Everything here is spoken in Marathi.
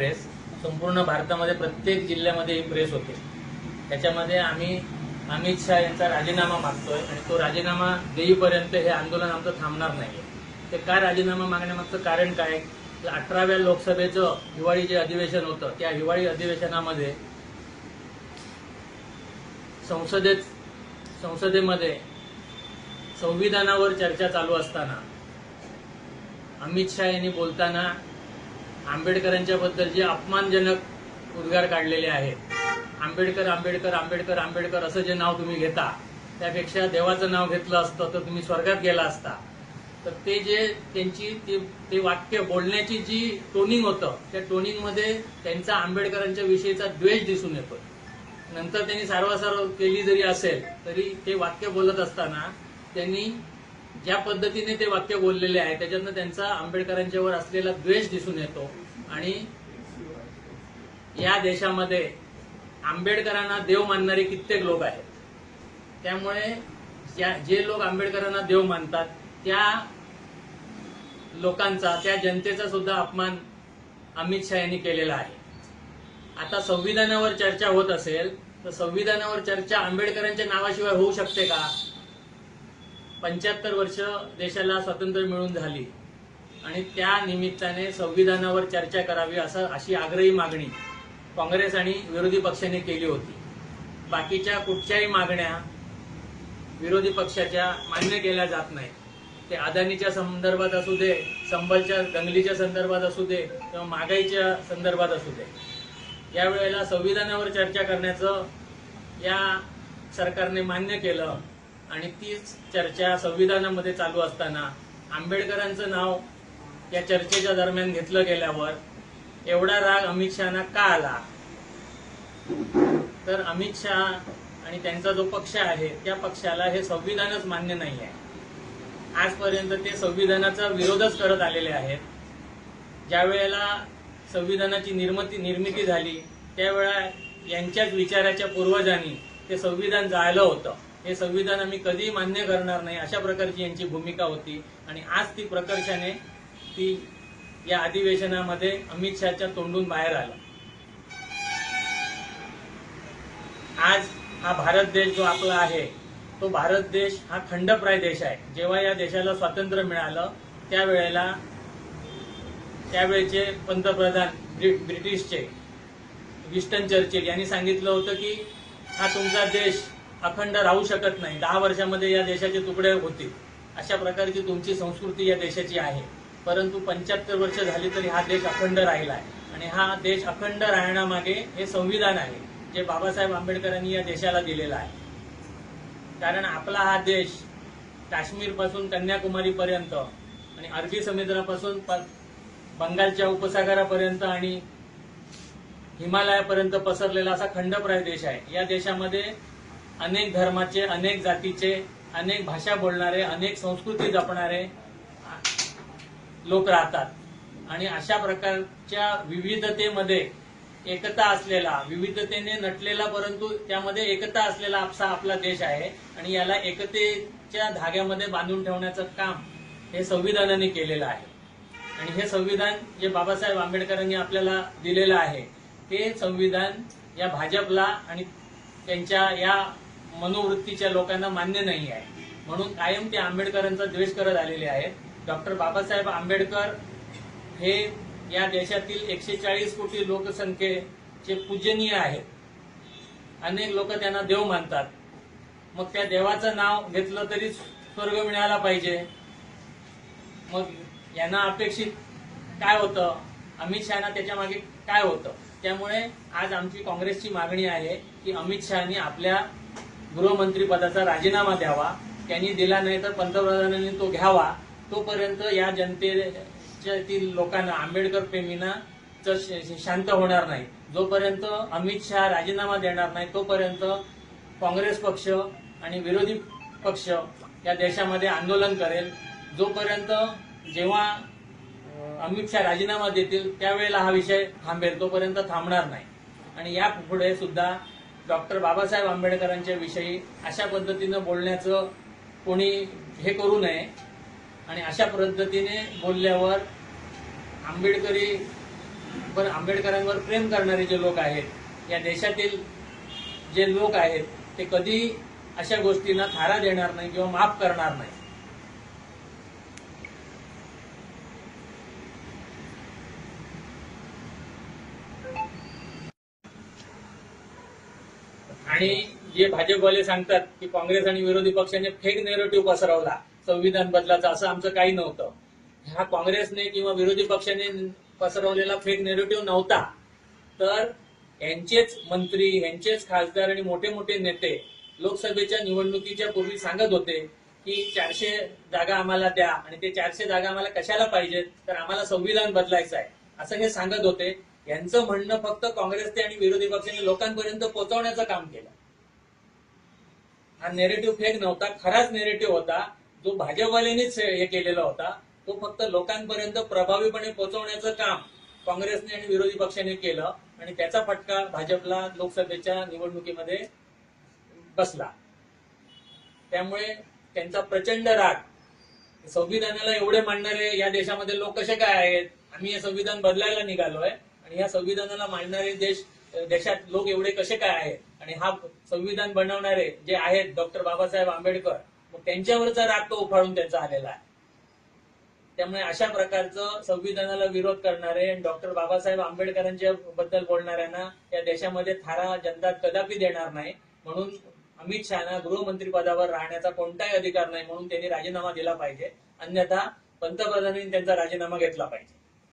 प्रेस संपूर्ण भारतामध्ये प्रत्येक जिल्ह्यामध्ये ही प्रेस होते. त्याच्यामध्ये आम्ही अमित शहा यांचा राजीनामा मागतोय आणि तो राजीनामा देईपर्यंत हे आंदोलन आमचं थांबणार नाही ते काय राजीनामा मागण्यामागचं कारण काय? अठराव्या लोकसभेचं हिवाळी जे अधिवेशन होतं त्या हिवाळी अधिवेशनामध्ये संसदेत संसदेमध्ये संविधानावर चर्चा चालू असताना अमित शहा यांनी बोलताना आंबेडकरांच्या बद्दल जे अपमानजनक उद्गार काढलेले आहेत. आंबेडकर आंबेडकर आंबेडकर आंबेडकर असं जे नाव तुम्ही घेता त्यापेक्षा देवाचं नाव घेतलं असतं तर तुम्ही स्वर्गात गेला असता. तर ते जे त्यांची ते- ते वाक्य बोलण्याची जी टोनिंग होतं त्या टोनिंगमध्ये त्यांचा आंबेडकरांच्या विषयीचा द्वेष दिसून येतो. नंतर त्यांनी सारवासारव केली जरी असेल तरी ते वाक्य बोलत असताना त्यांनी ज्या पद्धतीने ते वाक्य बोललेले आहे त्याच्यातनं त्यांचा आंबेडकरांच्यावर असलेला द्वेष दिसून येतो. आणि या देशामध्ये आंबेडकरांना देव मानणारे कित्येक लोक आहेत. त्यामुळे जे लोक आंबेडकरांना देव मानतात त्या लोकांचा त्या जनतेचा सुद्धा अपमान अमित शहा यांनी केलेला आहे. आता संविधानावर चर्चा होत असेल तर संविधानावर चर्चा आंबेडकरांच्या नावाशिवाय होऊ शकते का? पंच्याहत्तर वर्ष देशाला स्वातंत्र्य मिळून झाली. आणि त्या निमित्ताने संविधानावर चर्चा करावी असं अशी आग्रही मागणी काँग्रेस आणि विरोधी पक्षाने केली होती. बाकीच्या कुठच्याही मागण्या विरोधी पक्षाच्या मान्य केल्या जात नाही ते अदानीच्या संदर्भात असू दे संबलच्या दंगलीच्या संदर्भात असू दे किंवा महागाईच्या संदर्भात असू दे. यावेळेला संविधानावर चर्चा करण्याचं या सरकारने मान्य केलं. आणि तीच चर्चा संविधानामध्ये चालू असताना आंबेडकरांचं नाव या चर्चेच्या दरम्यान घेतलं गेल्यावर एवढा राग अमित शहाना का आला? तर अमित शहा आणि त्यांचा जो पक्ष आहे त्या पक्षाला हे संविधानच मान्य नाही आहे आजपर्यंत ते संविधानाचा विरोधच करत आलेले आहेत. ज्या वेळेला संविधानाची निर्मिती निर्मिती झाली त्यावेळा यांच्याच विचाराच्या पूर्वजांनी ते संविधान जाळलं होतं. हे संविधान आम्ही कधीही मान्य करणार नाही अशा प्रकारची यांची भूमिका होती. आणि आज ती प्रकर्षाने ती या अधिवेशनामध्ये अमित शहाच्या तोंडून बाहेर आलं. आज हा भारत देश जो आपला आहे तो भारत देश हा खंडप्राय देश आहे. जेव्हा या देशाला स्वातंत्र्य मिळालं त्यावेळेला त्यावेळेचे पंतप्रधान ब्रि- ब्रिटिशचे विस्टन चर्चिल यांनी सांगितलं होतं की हा तुमचा देश अखंड राहू शकत नाही. दहा वर्षामध्ये या देशाचे तुकडे होतील अशा प्रकारची तुमची संस्कृती या देशाची आहे. परंतु पंच्याहत्तर वर्ष झाली तरी हा देश अखंड राहिला आहे. आणि हा देश अखंड राहण्यामागे हे संविधान आहे जे बाबासाहेब आंबेडकरांनी या देशाला दिलेलं आहे. कारण आपला हा देश काश्मीरपासून आणि अरबी समुद्रापासून बंगालच्या उपसागरापर्यंत आणि हिमालयापर्यंत पसरलेला असा खंडप्राय देश आहे. या देशामध्ये अनेक धर्माचे अनेक जातीचे अनेक भाषा बोलणारे अनेक संस्कृती जपणारे लोक राहतात. आणि अशा प्रकारच्या विविधतेमध्ये एकता असलेला विविधतेने नटलेला परंतु त्यामध्ये एकता असलेला आपसा आपला देश आहे आणि याला एकतेच्या धाग्यामध्ये बांधून ठेवण्याचं काम हे संविधानाने केलेलं आहे. आणि हे संविधान जे बाबासाहेब आंबेडकरांनी आपल्याला दिलेलं आहे ते संविधान या भाजपला आणि त्यांच्या या मनोवृत्तीच्या लोकांना मान्य नाही आहे. म्हणून कायम ते आंबेडकरांचा द्वेष करत आलेले आहेत. डॉक्टर बाबासाहेब आंबेडकर हे या देशातील एकशे चाळीस कोटी लोकसंख्येचे पूजनीय आहेत. अनेक लोक त्यांना देव मानतात. मग त्या देवाचं नाव घेतलं तरी स्वर्ग मिळाला पाहिजे. मग यांना अपेक्षित काय होतं? अमित शहाना त्याच्यामागे काय होतं? त्यामुळे आज आमची काँग्रेसची मागणी आहे की अमित शहानी आपल्या गृहमंत्री पदाचा राजीनामा द्यावा त्यांनी दिला नाही तर पंतप्रधानांनी तो घ्यावा. तोपर्यंत या जनतेतील लोकांना आंबेडकर प्रेमींना श- शांत होणार नाही. जोपर्यंत अमित शहा राजीनामा देणार नाही तोपर्यंत काँग्रेस पक्ष आणि विरोधी पक्ष या देशामध्ये आंदोलन करेल. जोपर्यंत जेव्हा अमित शहा राजीनामा देतील त्यावेळेला हा विषय थांबेल तोपर्यंत थांबणार नाही. आणि या पुढे सुद्धा डॉक्टर बाबासाहेब आंबेडकरांच्या विषयी अशा पद्धतीनं बोलण्याचं कोणी हे करू नये आणि अशा पद्धतीने बोलल्यावर आंबेडकरी पण आंबेडकरांवर प्रेम करणारे जे लोक आहेत या देशातील जे लोक आहेत ते कधी अशा गोष्टींना थारा देणार नाही किंवा माफ करणार नाही. आणि जे भाजपवाले सांगतात की काँग्रेस आणि विरोधी पक्षाने फेक नेरेटिव्ह पसरवला संविधान बदलाचा असं आमचं काही नव्हतं. हा काँग्रेसने किंवा विरोधी पक्षाने पसरवलेला फेक नेरेटिव्ह नव्हता. तर यांचेच मंत्री यांचेच खासदार आणि मोठे मोठे नेते लोकसभेच्या निवडणुकीच्या पूर्वी सांगत होते की चारशे जागा आम्हाला द्या आणि ते चारशे जागा आम्हाला कशाला पाहिजेत? तर आम्हाला संविधान बदलायचं आहे. असं हे सांगत होते. यांचं म्हणणं फक्त काँग्रेसचे आणि विरोधी पक्षाने लोकांपर्यंत पोहोचवण्याचं काम केलं. हा नेरेटिव्ह फेक नव्हता खराच नेरेटिव्ह होता. जो भाजपवाल्यांनीच हे केलेला होता तो फक्त लोकांपर्यंत प्रभावीपणे पोहोचवण्याचं काम काँग्रेसने आणि विरोधी पक्षाने केलं आणि त्याचा फटका भाजपला लोकसभेच्या निवडणुकीमध्ये बसला. त्यामुळे त्यांचा प्रचंड राग. संविधानाला एवढे मांडणारे या देशामध्ये लोक कसे काय आहेत? आम्ही हे संविधान बदलायला निघालोय. आणि या संविधानाला मानणारे देश देशात लोक एवढे कसे काय आहेत? आणि हा संविधान बनवणारे जे आहेत डॉक्टर बाबासाहेब आंबेडकर मग त्यांच्यावरचा राग तो उफाळून त्यांचा आलेला आहे. त्यामुळे अशा प्रकारचं संविधानाला विरोध करणारे डॉक्टर बाबासाहेब आंबेडकरांच्या बद्दल बोलणाऱ्यांना या देशामध्ये थारा जनता कदापि देणार नाही. म्हणून अमित शहाना गृहमंत्री पदावर राहण्याचा कोणताही अधिकार नाही म्हणून त्यांनी राजीनामा दिला पाहिजे. अन्यथा पंतप्रधानांनी त्यांचा राजीनामा घेतला पाहिजे.